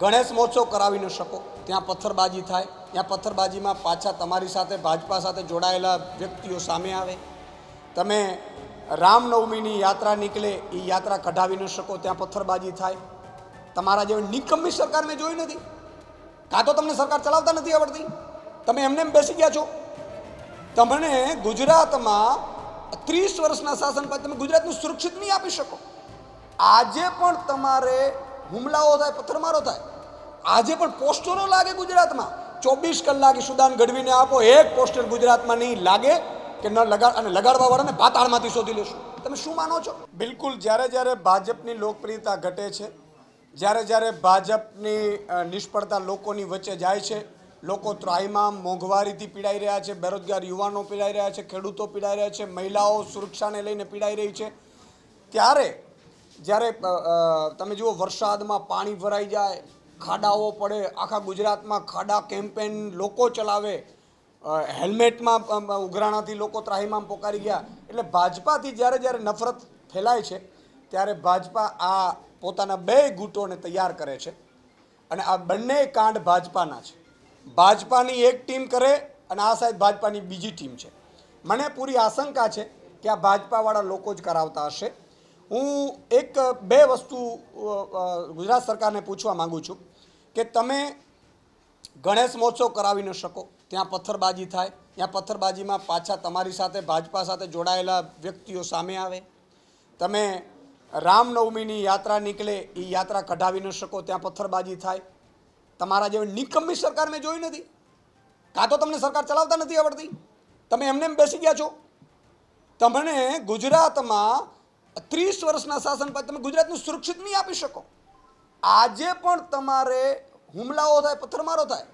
ગણેશ મહોત્સવ કરાવી ન શકો. ત્યાં પથ્થરબાજી થાય. ત્યાં પથ્થરબાજીમાં પાછા તમારી સાથે, ભાજપા સાથે જોડાયેલા વ્યક્તિઓ સામે આવે. તમે રામનવમીની યાત્રા નીકળે, એ યાત્રા કઢાવી ન શકો. ત્યાં પથ્થરબાજી થાય. તમારા જેવી નિકમ્મી સરકાર મેં જોઈ નથી. કાં તો તમને સરકાર ચલાવતા નથી આવડતી? તમે એમને એમ બેસી ગયા છો. તમને ગુજરાતમાં ત્રીસ વર્ષના શાસન પછી તમે ગુજરાતનું સુરક્ષિત નહીં આપી શકો. આજે પણ તમારે હુમલાઓ થાય, પથ્થરમારો થાય. આજે પણ પોસ્ટરો લાગે ગુજરાતમાં. ચોવીસ કલાક સુદાન ગઢવીને આપો, એક પોસ્ટર ગુજરાતમાં નહીં લાગે કે ન લગાડ અને લગાડવા વાળાને પાતાળમાંથી શોધી લેશું. તમે શું માનો છો? બિલકુલ, જ્યારે જ્યારે ભાજપની લોકપ્રિયતા ઘટે છે, જ્યારે જ્યારે ભાજપની નિષ્ફળતા લોકોની વચ્ચે જાય છે, લોકો ત્રાહિમામ મોંઘવારીથી પીડાઈ રહ્યા છે, બેરોજગાર યુવાનો પીડાઈ રહ્યા છે, ખેડૂતો પીડાઈ રહ્યા છે, મહિલાઓ સુરક્ષાને લઈને પીડાઈ રહી છે, ત્યારે જ્યારે તમે જુઓ વરસાદમાં પાણી ભરાઈ જાય, ખાડાઓ પડે, આખા ગુજરાતમાં ખાડા કેમ્પેન લોકો ચલાવે હેલ્મેટમાં ઉઘરાણાથી લોકો ત્રાહીમામ પોકારી ગયા. એટલે ભાજપાથી જ્યારે જ્યારે નફરત ફેલાય છે, ત્યારે ભાજપા આ પોતાના બે ગુટોને તૈયાર કરે છે અને આ બંને કાંડ ભાજપાના છે. ભાજપાની એક ટીમ કરે અને આ સાઈડ ભાજપાની બીજી ટીમ છે. મને પૂરી આશંકા છે કે આ ભાજપાવાળા લોકો જ કરાવતા હશે. હું એક, બે વસ્તુ ગુજરાત સરકારને પૂછવા માંગુ છું કે તમે ગણેશ મહોત્સવ કરાવી ન શકો. ત્યાં પથ્થરબાજી થાય. ત્યાં પથ્થરબાજીમાં પાછા તમારી સાથે, ભાજપા સાથે જોડાયેલા વ્યક્તિઓ સામે આવે. તમે રામનવમીની યાત્રા નીકળે, એ યાત્રા કઢાવી ન શકો, ત્યાં પથ્થરબાજી થાય. તમારા જેવી નિકમ્મી સરકાર મેં જોઈ નથી. કાં તો તમને સરકાર ચલાવતા નથી આવડતી? તમે એમને એમ બેસી ગયા છો. તમને ગુજરાતમાં ત્રીસ વર્ષના શાસન પછી તમે ગુજરાતનું સુરક્ષિત નહીં આપી શકો. આજે પણ તમારે હુમલાઓ થાય, પથ્થરમારો થાય.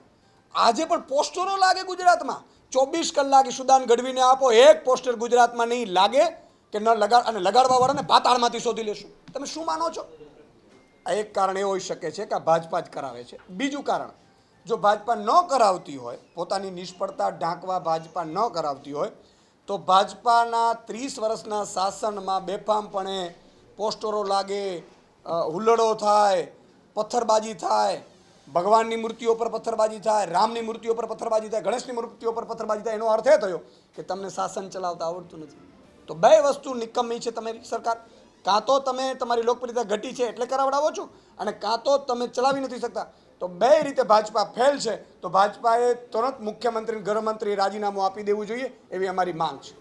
આજે પણ પોસ્ટરો લાગે ગુજરાતમાં. ચોવીસ કલાક સુદાન ગઢવીને આપો, એક પોસ્ટર ગુજરાતમાં નહીં લાગે કે ન લગાડ, અને લગાડવા વાળાને પાતાળમાંથી શોધી લેશું. તમે શું માનો છો? એક કારણ એ હોઈ શકે છે કે આ ભાજપા જ કરાવે છે. બીજું કારણ, જો ભાજપા ન કરાવતી હોય, પોતાની નિષ્ફળતા ઢાંકવા ભાજપા ન કરાવતી હોય તો ભાજપાના ત્રીસ વર્ષના શાસનમાં બેફામપણે પોસ્ટરો લાગે હુલ્લડો થાય, પથ્થરબાજી થાય, ભગવાનની મૂર્તિઓ પર પથ્થરબાજી થાય, રામની મૂર્તિઓ પર પથ્થરબાજી થાય, ગણેશની મૂર્તિઓ પર પથ્થરબાજી થાય, એનો અર્થ એ થયો કે તમને શાસન ચલાવતા આવડતું નથી. તો બે વસ્તુ નિકમ્મી છે તમારી સરકાર. કાં તો તમે તમારી લોકપ્રિયતા ઘટી છે એટલે કરાવડાવો છો અને કાં તો તમે ચલાવી નથી શકતા. તો બે રીતે ભાજપા ફેલ છે. તો ભાજપાએ તુરંત મુખ્યમંત્રી ગૃહમંત્રી રાજીનામું આપી દેવું જોઈએ એવી અમારી માંગ છે.